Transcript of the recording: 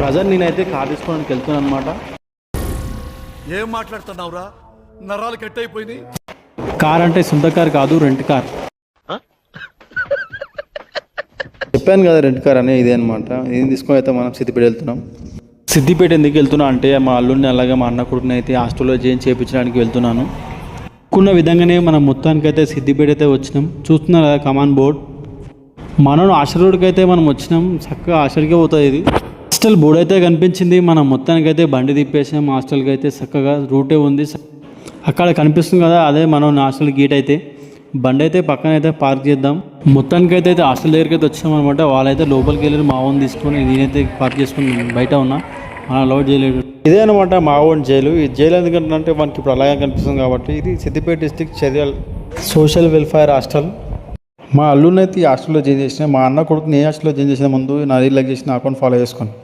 Present నేనైతే car తీసుకోవడానికి వెళ్తున్నాను అనమాట ఏం మాట్లాడుతున్నావురా? నరాలు కట్ అయిపోయినాయి కార్ అంటే సొంత కార్ కాదు రెంట్ కార్. చెప్పాను కదా రెంట్ కార్ అనే ఇదే అనమాట ఇది తీసుకొని అయితే మనం? సిద్దిపేట వెళ్తున్నాం. సిద్దిపేట ఎందుకు వెళ్తున్నా అంటే మా అల్లుడిని అలాగే మా అన్న కొడుకుని అయితే హాస్టల్లో చేంజ్ చేయించడానికి వెళ్తున్నాను. అనుకున్న విధంగానే మనం మొత్తానికైతే సిద్దిపేట అయితే వచ్చినాం. చూస్తున్నారు? కదా కమాన్ బోర్డ్ మనం హాస్టల్ రోడ్కి అయితే మనం వచ్చినాం. చక్కగా హాస్టల్కే పోతుంది ఇది. హాస్టల్ బోర్డ్ అయితే కనిపించింది. మనం మొత్తానికైతే బండి తిప్పేసాం. హాస్టల్కి అయితే చక్కగా రూటే ఉంది. అక్కడ కనిపిస్తుంది కదా అదే మనం హాస్టల్ గేట్ అయితే. బండి అయితే పక్కన అయితే పార్క్ చేద్దాం. మొత్తానికి అయితే అయితే హాస్టల్ దగ్గరికి అయితే వచ్చాం అనమాట వాళ్ళైతే లోపలికి వెళ్ళి మా ఓన్ తీసుకొని నేనైతే పార్క్ చేసుకుని బయట ఉన్నా. మనం అలౌట్ చేయలేడు ఇదే అనమాట మా ఓన్ జైలు. ఈ జైలు ఎందుకంటే మనకి ఇప్పుడు అలాగే కనిపిస్తుంది కాబట్టి ఇది Siddipet district Cheryal social welfare hostel. మా అల్లుని అయితే ఈ హాస్టల్లో జాయిన్ చేసిన మా అన్న కొడుకు నేను హాస్టల్లో జాయిన్ చేసిన ముందు నా రీల్ లైక్ చేసిన అకౌంట్ ఫాలో చేసుకోండి